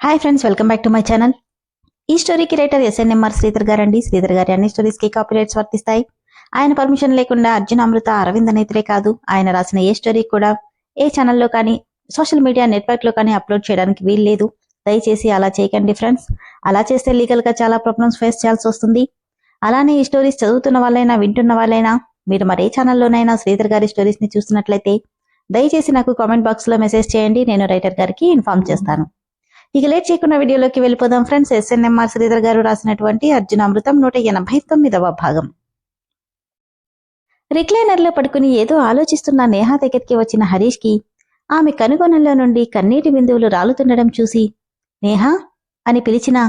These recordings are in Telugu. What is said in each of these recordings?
Hi friends welcome back to my channel ఈ స్టోరీకి రైటర్ ఎస్ఎన్ఎంఆర్ శ్రీధర్ గారు అండి శ్రీధర్ గారి అన్ని స్టోరీస్కి కాపీరైట్స్ వర్తిస్తాయి. ఆయన పర్మిషన్ లేకుండా అర్జున్ అమృత అరవింద్ అనేతరే కాదు ఆయన రాసిన ఏ స్టోరీ కూడా ఏ ఛానల్లో కానీ సోషల్ మీడియా నెట్వర్క్లో కానీ అప్లోడ్ చేయడానికి వీలు లేదు. దయచేసి అలా చేయకండి ఫ్రెండ్స్ అలా చేస్తే లీగల్గా చాలా ప్రాబ్లమ్స్ ఫేస్ చేయాల్సి వస్తుంది. అలానే ఈ స్టోరీస్ చదువుతున్న వాళ్ళైనా వింటున్న వాళ్ళైనా మీరు మరే ఛానల్లోనైనా శ్రీధర్ గారి స్టోరీస్ని చూస్తున్నట్లయితే దయచేసి నాకు కామెంట్ బాక్స్లో మెసేజ్ చేయండి. నేను రైటర్ గారికి ఇన్ఫార్మ్ చేస్తాను. ఇక లేట్ చేయకుండా వీడియోలోకి వెళ్ళిపోదాం. ఫ్రెండ్స్ ఎస్ఎన్ఎంఆర్ శ్రీధర్ గారు రాసినటువంటి అర్జున అమృతం నూట ఎనభై తొమ్మిదవ భాగం. రిక్లైనర్లో పడుకుని ఏదో ఆలోచిస్తున్న నేహా దగ్గరికి వచ్చిన హరీష్కి ఆమె కనుగొనంలో నుండి కన్నీటి బిందువులు రాలుతుండడం చూసి నేహా? అని పిలిచినా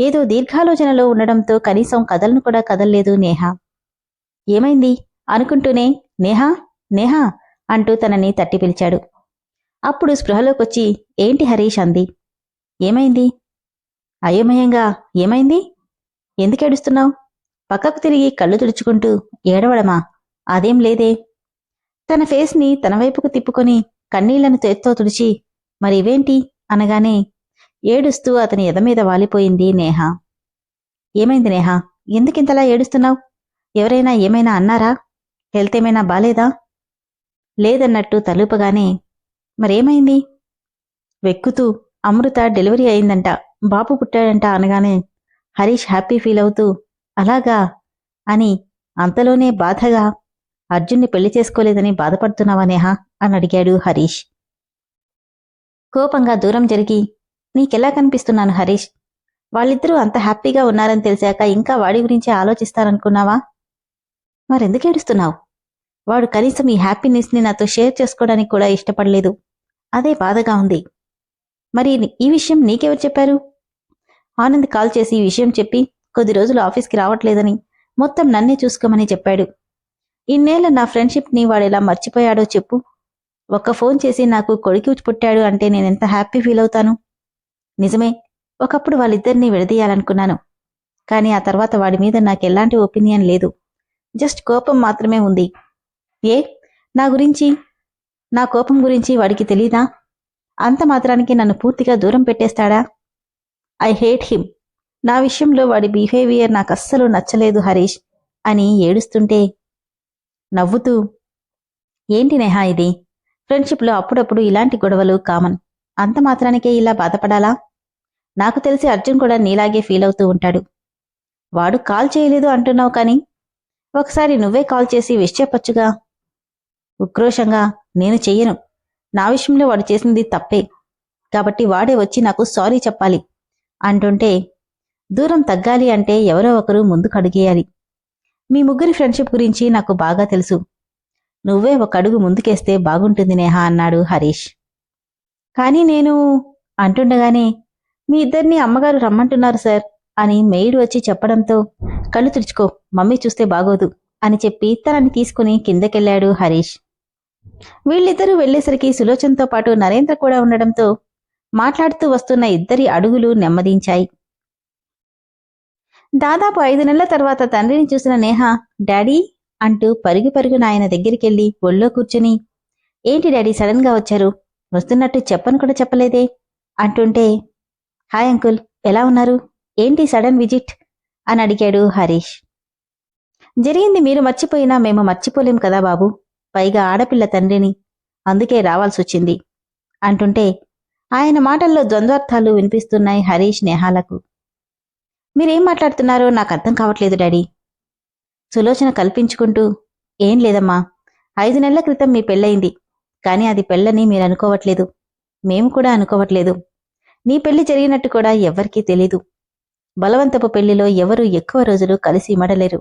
ఏదో దీర్ఘాలోచనలో ఉండడంతో కనీసం కదలను కూడా కదల్లేదు నేహా. ఏమైంది? అనుకుంటూనే నేహా? నేహా? అంటూ తనని తట్టి పిలిచాడు. అప్పుడు స్పృహలోకొచ్చి ఏంటి హరీష్? అంది. ఏమైంది? అయోమయంగా ఏమైంది? ఎందుకేడుస్తున్నావు పక్కకు తిరిగి కళ్ళు తుడుచుకుంటూ ఏడవడమా? అదేం లేదే. తన ఫేస్ని తన వైపుకు తిప్పుకొని కన్నీళ్ళను చేత్తో తుడిచి మరి ఇవేంటి? అనగానే ఏడుస్తూ అతని ఎదమీద వాలిపోయింది నేహ. ఏమైంది నేహ? ఎందుకింతలా ఏడుస్తున్నావు? ఎవరైనా ఏమైనా అన్నారా? హెల్త్ ఏమైనా బాలేదా? లేదన్నట్టు తలుపగానే మరేమైంది? వెక్కుతూ అమృత డెలివరీ అయిందంట. బాబు పుట్టాడంట అనగానే హరీష్ హ్యాపీ ఫీల్ అవుతూ అలాగా? అని అంతలోనే బాధగా అర్జున్ని పెళ్ళి చేసుకోలేదని బాధపడుతున్నావా నేహా? అని అడిగాడు హరీష్. కోపంగా దూరం జరిగి నీకెలా కనిపిస్తున్నాను హరీష్? వాళ్ళిద్దరూ అంత హ్యాపీగా ఉన్నారని తెలిసాక ఇంకా వాడి గురించి ఆలోచిస్తారనుకున్నావా? మరెందుకు ఏడుస్తున్నావు? వాడు కనీసం ఈ హ్యాపీనెస్ని నాతో షేర్ చేసుకోవడానికి కూడా ఇష్టపడలేదు. అదే బాధగా ఉంది. మరి ఈ విషయం నీకెవరు చెప్పారు? ఆనంద్ కాల్ చేసి ఈ విషయం చెప్పి కొద్ది రోజులు ఆఫీస్కి రావట్లేదని మొత్తం నన్నే చూసుకోమని చెప్పాడు. ఇన్నేళ్ళ నా ఫ్రెండ్షిప్ని వాడెలా మర్చిపోయాడో చెప్పు. ఒక్క ఫోన్ చేసి నాకు కొడుకు పుట్టాడు అంటే నేనెంత హ్యాపీ ఫీల్ అవుతాను? నిజమే ఒకప్పుడు వాళ్ళిద్దరినీ విడదీయాలనుకున్నాను. కానీ ఆ తర్వాత వాడి మీద నాకెలాంటి ఒపీనియన్ లేదు. జస్ట్ కోపం మాత్రమే ఉంది. ఏ? నా గురించి? నా కోపం గురించి వాడికి తెలీదా? అంత మాత్రానికి నన్ను పూర్తిగా దూరం పెట్టేస్తాడా? ఐ హేట్ హిమ్ నా విషయంలో వాడి బిహేవియర్ నాకు అస్సలు నచ్చలేదు హరీష్ అని ఏడుస్తుంటే నవ్వుతూ ఏంటి నేహా ఇది? ఫ్రెండ్షిప్లో అప్పుడప్పుడు ఇలాంటి గొడవలు కామన్. అంత మాత్రానికే ఇలా బాధపడాలా? నాకు తెలిసి అర్జున్ కూడా నీలాగే ఫీల్ అవుతూ ఉంటాడు. వాడు కాల్ చేయలేదు అంటున్నావు కానీ? ఒకసారి నువ్వే కాల్ చేసి విష్ చెప్పచ్చుగా. ఉక్రోషంగా నేను చెయ్యను. నా విషయంలో వాడు చేసింది తప్పే. కాబట్టి వాడే వచ్చి నాకు సారీ చెప్పాలి. అంటుంటే దూరం తగ్గాలి అంటే ఎవరో ఒకరు ముందుకు అడిగేయాలి. మీ ముగ్గురి ఫ్రెండ్షిప్ గురించి నాకు బాగా తెలుసు. నువ్వే ఒక అడుగు ముందుకేస్తే బాగుంటుంది నేహా అన్నాడు హరీష్. కానీ నేను అంటుండగానే మీ ఇద్దరిని అమ్మగారు రమ్మంటున్నారు సార్ అని మెయిడ్ వచ్చి చెప్పడంతో కళ్ళు తుడుచుకో మమ్మీ చూస్తే బాగోదు అని చెప్పి తనని తీసుకుని కిందకెళ్ళాడు హరీష్. వీళ్ళిద్దరూ వెళ్ళేసరికి సులోచనతో పాటు నరేంద్ర కూడా ఉండడంతో మాట్లాడుతూ వస్తున్న ఇద్దరి అడుగులు నెమ్మదించాయి. దాదాపు ఐదు నెలల తర్వాత తండ్రిని చూసిన నేహ డాడీ అంటూ పరుగు పరుగున ఆయన దగ్గరికెళ్ళి ఒళ్ళో కూర్చుని ఏంటి డాడీ సడన్గా వచ్చారు? వస్తున్నట్టు చెప్పను కూడా చెప్పలేదే? అంటుంటే హాయ్ అంకుల్ ఎలా ఉన్నారు? ఏంటి సడన్ విజిట్? అని అడిగాడు హరీష్. జరిగింది మీరు మర్చిపోయినా మేము మర్చిపోలేం కదా బాబు? పైగా ఆడపిల్ల తండ్రిని అందుకే రావాల్సొచ్చింది. అంటుంటే ఆయన మాటల్లో ద్వంద్వార్థాలు వినిపిస్తున్నాయి హరీష్ నేహాలకు. మీరేం మాట్లాడుతున్నారో నాకు అర్థం కావట్లేదు డాడీ. సులోచన కల్పించుకుంటూ ఏం లేదమ్మా ఐదు నెలల క్రితం మీ పెళ్ళయింది కానీ అది పెళ్ళని మీరు అనుకోవట్లేదు మేము కూడా అనుకోవట్లేదు. నీ పెళ్ళి జరిగినట్టు కూడా ఎవ్వరికీ తెలీదు. బలవంతపు పెళ్ళిలో ఎవరూ ఎక్కువ రోజులు కలిసి ఇమడలేరు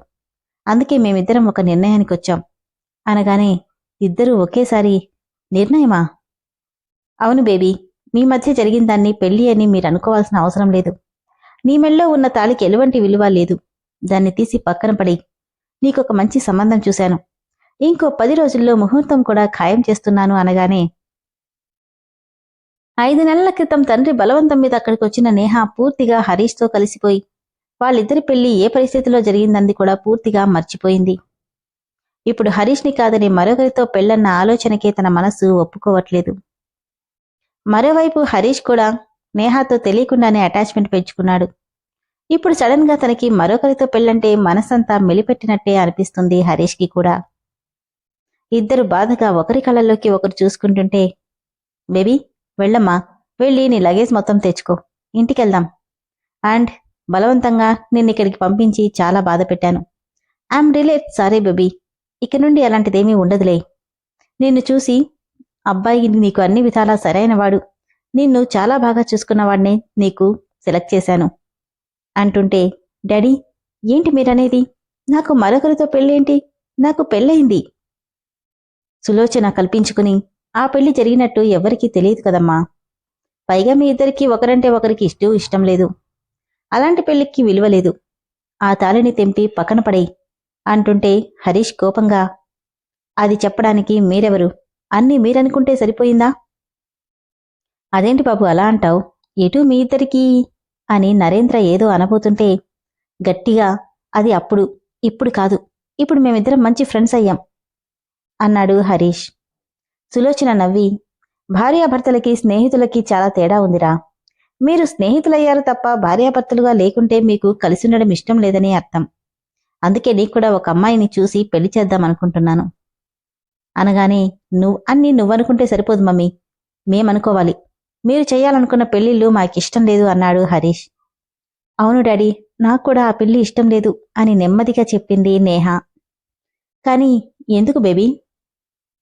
అందుకే మేమిద్దరం ఒక నిర్ణయానికి వచ్చాం అనగానే ఇద్దరూ ఒకేసారి నిర్ణయమా? అవును బేబీ మీ మధ్య జరిగిన దాన్ని పెళ్ళి అని మీరు అనుకోవాల్సిన అవసరం లేదు. నీ మెళ్ళో ఉన్న తాళికి ఎటువంటి విలువ లేదు. దాన్ని తీసి పక్కన పడి నీకొక మంచి సంబంధం చూశాను. ఇంకో పది రోజుల్లో ముహూర్తం కూడా ఖాయం చేస్తున్నాను అనగానే ఐదు నెలల క్రితం తండ్రి బలవంతం మీద అక్కడికి వచ్చిన నేహ పూర్తిగా హరీష్తో కలిసిపోయి వాళ్ళిద్దరి పెళ్ళి ఏ పరిస్థితిలో జరిగిందంది కూడా పూర్తిగా మర్చిపోయింది. ఇప్పుడు హరీష్ని కాదని మరొకరితో పెళ్ళన్న ఆలోచనకే తన మనసు ఒప్పుకోవట్లేదు. మరోవైపు హరీష్ కూడా నేహాతో తెలియకుండానే అటాచ్మెంట్ పెంచుకున్నాడు. ఇప్పుడు సడన్గా తనకి మరొకరితో పెళ్ళంటే మనసంతా మెలిపెట్టినట్టే అనిపిస్తుంది హరీష్కి కూడా. ఇద్దరు బాధగా ఒకరి కళ్ళల్లోకి ఒకరు చూసుకుంటుంటే బేబీ వెళ్ళమ్మా వెళ్ళి నీ లగేజ్ మొత్తం తెచ్చుకో ఇంటికెళ్దాం. అండ్ బలవంతంగా నిన్ను ఇక్కడికి పంపించి చాలా బాధ పెట్టాను. ఐఎమ్ రిలేట్ సారీ బేబీ ఇక నుండి అలాంటిదేమీ ఉండదులే. నిన్ను చూసి అబ్బాయి నీకు అన్ని విధాలా సరైనవాడు. నిన్ను చాలా బాగా చూసుకున్నవాడినే నీకు సెలెక్ట్ చేశాను. అంటుంటే డాడీ ఏంటి మీరనేది? నాకు మరొకరితో పెళ్ళేంటి? నాకు పెళ్ళయింది. సులోచన కల్పించుకుని ఆ పెళ్ళి జరిగినట్టు ఎవరికీ తెలియదు కదమ్మా. పైగా మీ ఇద్దరికి ఒకరంటే ఒకరికి ఇష్టం ఇష్టం లేదు. అలాంటి పెళ్ళికి విలువ లేదు. ఆ తాళిని తెంపి పక్కన పడేయి. అంటుంటే హరీష్ కోపంగా అది చెప్పడానికి మీరెవరు? అన్నీ మీరనుకుంటే సరిపోయిందా? అదేంటి బాబు అలా అంటావు? ఎటు మీ ఇద్దరికీ? అని నరేంద్ర ఏదో అనబోతుంటే గట్టిగా అది అప్పుడు ఇప్పుడు కాదు. ఇప్పుడు మేమిద్దరం మంచి ఫ్రెండ్స్ అయ్యాం అన్నాడు హరీష్. సులోచన నవ్వి భార్యాభర్తలకి స్నేహితులకి చాలా తేడా ఉందిరా. మీరు స్నేహితులయ్యారు తప్ప భార్యాభర్తలుగా లేకుంటే మీకు కలిసి ఉండడం ఇష్టం లేదని అర్థం. అందుకే నీకు కూడా ఒక అమ్మాయిని చూసి పెళ్ళి చేద్దాం అనుకుంటున్నాను. అనగానే నువ్వు అన్ని నువ్వనుకుంటే సరిపోదు మమ్మీ. మేమనుకోవాలి. మీరు చేయాలనుకున్న పెళ్ళిళ్ళు మాకిష్టం లేదు అన్నాడు హరీష్. అవును డాడీ నాకు కూడా ఆ పెళ్ళి ఇష్టం లేదు అని నెమ్మదిగా చెప్పింది నేహ. కానీ ఎందుకు బేబీ?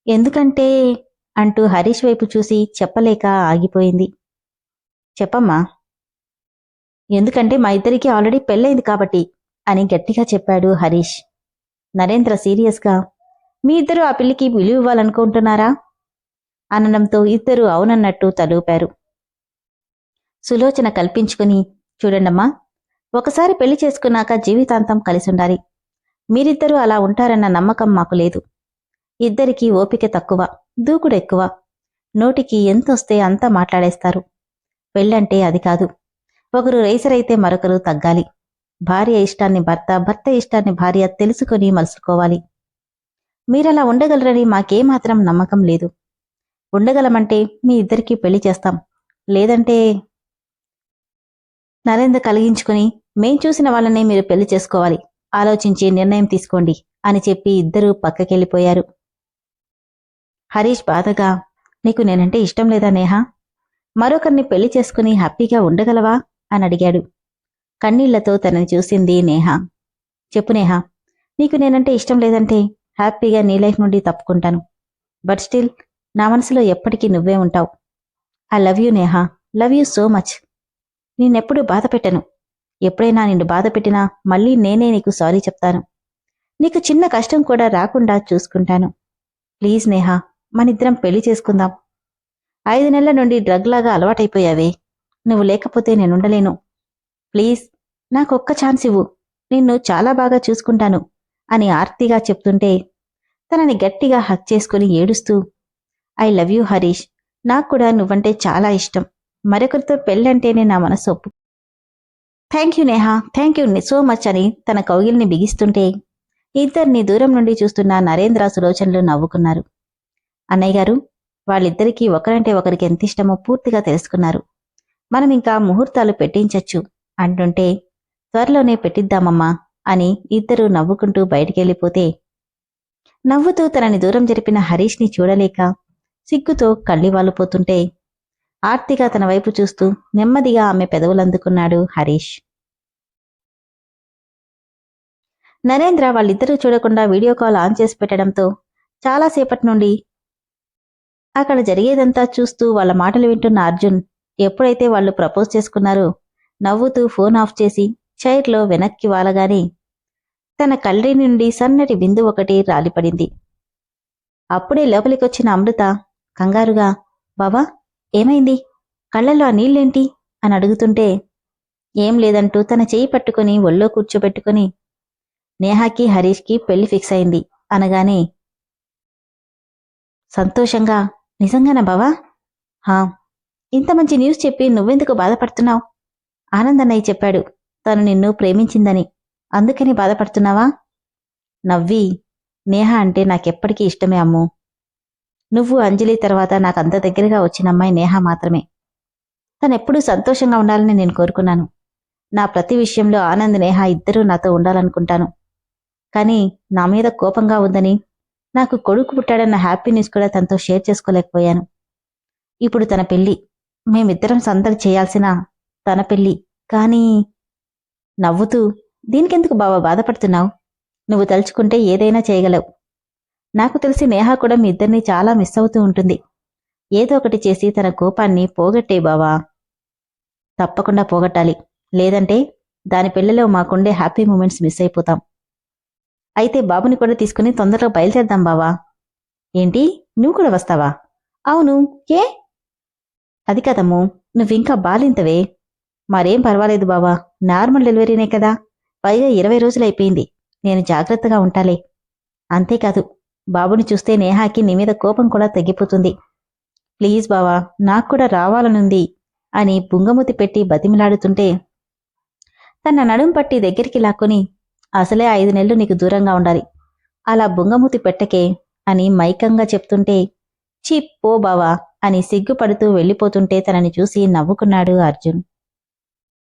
ఎందుకంటే అంటూ హరీష్ వైపు చూసి చెప్పలేక ఆగిపోయింది. చెప్పమ్మా. ఎందుకంటే మా ఇద్దరికి ఆల్రెడీ పెళ్ళైంది కాబట్టి. అని గట్టిగా చెప్పాడు హరీష్. నరేంద్ర సీరియస్గా మీ ఇద్దరు ఆ పిల్లికి విలువ ఇవ్వాలనుకుంటున్నారా? అనడంతో ఇద్దరు అవునన్నట్టు తలూపారు. సులోచన కల్పించుకుని చూడండమ్మా ఒకసారి పెళ్ళి చేసుకున్నాక జీవితాంతం కలిసుండాలి. మీరిద్దరూ అలా ఉంటారన్న నమ్మకం మాకు లేదు. ఇద్దరికీ ఓపిక తక్కువ దూకుడు ఎక్కువ. నోటికి ఎంతొస్తే అంత మాట్లాడేస్తారు. పెళ్ళంటే అది కాదు. ఒకరు రైసరైతే మరొకరు తగ్గాలి. భార్య ఇష్టాన్ని భర్త భర్త ఇష్టాన్ని భార్య తెలుసుకుని మలుసుకోవాలి. మీరలా ఉండగలరని మాకేమాత్రం నమ్మకం లేదు. ఉండగలమంటే మీ ఇద్దరికీ పెళ్ళి చేస్తాం. లేదంటే నరేంద్ర కలిగించుకుని మేం చూసిన వాళ్ళనే మీరు పెళ్ళి చేసుకోవాలి. ఆలోచించి నిర్ణయం తీసుకోండి అని చెప్పి ఇద్దరూ పక్కకెళ్ళిపోయారు. హరీష్ బాధగా నీకు నేనంటే ఇష్టం లేదా నేహా? మరొకరిని పెళ్ళి చేసుకుని హ్యాపీగా ఉండగలవా? అని అడిగాడు. కన్నీళ్ళతో తనని చూసింది నేహ. చెప్పు నేహ నీకు నేనంటే ఇష్టం లేదంటే హ్యాపీగా నీ లైఫ్ నుండి తప్పుకుంటాను. బట్ స్టిల్ నా మనసులో ఎప్పటికీ నువ్వే ఉంటావు. I love you Neha love you so much. నేనెప్పుడు బాధ పెట్టను. ఎప్పుడైనా నిన్ను బాధ పెట్టినా మళ్ళీ నేనే నీకు సారీ చెప్తాను. నీకు చిన్న కష్టం కూడా రాకుండా చూసుకుంటాను. ప్లీజ్ నేహా మనిద్దరం పెళ్ళి చేసుకుందాం. ఐదు నెలల నుండి డ్రగ్ లాగా అలవాటైపోయావే. నువ్వు లేకపోతే నేనుండలేను. ప్లీజ్ నాకొక్క ఛాన్స్ ఇవ్వు. నిన్ను చాలా బాగా చూసుకుంటాను అని ఆర్తిగా చెప్తుంటే తనని గట్టిగా హక్ చేసుకుని ఏడుస్తూ ఐ లవ్ యూ హరీష్. నాకు కూడా నువ్వంటే చాలా ఇష్టం. మరొకరితో పెళ్ళంటేనే నా మనసు ఒప్పు thank you Neha. Thank you so much అని తన కౌగిల్ని బిగిస్తుంటే ఇద్దరిని దూరం నుండి చూస్తున్న నరేంద్ర సులోచనలు నవ్వుకున్నారు. అన్నయ్య గారు వాళ్ళిద్దరికీ ఒకరంటే ఒకరికి ఎంత ఇష్టమో పూర్తిగా తెలుసుకున్నారు. మనం ఇంకా ముహూర్తాలు పెట్టించచ్చు అంటుంటే త్వరలోనే పెట్టిద్దామమ్మా అని ఇద్దరూ నవ్వుకుంటూ బయటికెళ్ళిపోతే. నవ్వుతూ తనని దూరం జరిపిన హరీష్ని చూడలేక సిగ్గుతో కళ్ళివాలుపోతుంటే ఆర్తిగా తన వైపు చూస్తూ నెమ్మదిగా ఆమె పెదవులందుకున్నాడు హరీష్. నరేంద్ర వాళ్ళిద్దరూ చూడకుండా వీడియో కాల్ ఆన్ చేసి పెట్టడంతో చాలాసేపటి నుండి అక్కడ జరిగేదంతా చూస్తూ వాళ్ళ మాటలు వింటున్న అర్జున్ ఎప్పుడైతే వాళ్ళు ప్రపోజ్ చేసుకున్నారో నవ్వుతూ ఫోన్ ఆఫ్ చేసి చైర్లో వెనక్కి వాలగానే తన కళ్ళి నుండి సన్నటి బిందు ఒకటి రాలిపడింది. అప్పుడే లోపలికొచ్చిన అమృత కంగారుగా బాబా ఏమైంది? కళ్ళల్లో ఆ నీళ్ళేంటి? అని అడుగుతుంటే ఏం లేదంటూ తన చేయి పట్టుకుని ఒళ్ళో కూర్చోబెట్టుకుని నేహాకి హరీష్కి పెళ్ళి ఫిక్స్ అయింది అనగానే సంతోషంగా? నిజంగానా బావా? హా ఇంత మంచి న్యూస్ చెప్పి నువ్వెందుకు బాధపడుతున్నావు? ఆనందన్నయ్య చెప్పాడు. తను నిన్ను ప్రేమించిందని. అందుకని బాధపడుతున్నావా? నవ్వి నేహ అంటే నాకెప్పటికీ ఇష్టమే అమ్ము. నువ్వు అంజలి తర్వాత నాకు అంత దగ్గరగా వచ్చిన అమ్మాయి నేహ మాత్రమే. తనెప్పుడూ సంతోషంగా ఉండాలని నేను కోరుకున్నాను. నా ప్రతి విషయంలో ఆనంద్ నేహ ఇద్దరూ నాతో ఉండాలనుకుంటాను. కానీ నా మీద కోపంగా ఉందని నాకు కొడుకు పుట్టాడన్న హ్యాపీనెస్ కూడా తనతో షేర్ చేసుకోలేకపోయాను. ఇప్పుడు తన పెళ్ళి మేమిద్దరం సందడి చేయాల్సిన తన పెళ్ళి. కానీ నవ్వుతూ దీనికెందుకు బావా బాధపడుతున్నావు? నువ్వు తలుచుకుంటే ఏదైనా చేయగలవు. నాకు తెలిసి నేహ కూడా మీ ఇద్దరిని చాలా మిస్ అవుతూ ఉంటుంది. ఏదో ఒకటి చేసి తన కోపాన్ని పోగొట్టే బావా. తప్పకుండా పోగొట్టాలి. లేదంటే దాని పెళ్ళిలో మాకుండే హ్యాపీ మూమెంట్స్ మిస్ అయిపోతాం. అయితే బాబుని కూడా తీసుకుని తొందరగా బయలుదేరదాం బావా. ఏంటి? నువ్వు కూడా వస్తావా? అవును. ఏ? అది కదమ్ము నువ్వింకా బాలింతవే. మరేం పర్వాలేదు బావా. నార్మల్ డెలివరీనే కదా. పైగా ఇరవై రోజులైపోయింది నేను జాగ్రత్తగా ఉంటాలే. అంతేకాదు బాబుని చూస్తే నేహాకి నీ మీద కోపం కూడా తగ్గిపోతుంది ప్లీజ్ బావా నాకు కూడా రావాలనుంది అని బుంగమూతి పెట్టి బతిమిలాడుతుంటే తన నడుం పట్టి దగ్గరికి లాక్కుని అసలే ఐదు నెలలు నీకు దూరంగా ఉండాలి. అలా బుంగమూతి పెట్టకే అని మైకంగా చెప్తుంటే చీ పో బావా అని సిగ్గుపడుతూ వెళ్ళిపోతుంటే తనని చూసి నవ్వుకున్నాడు అర్జున్.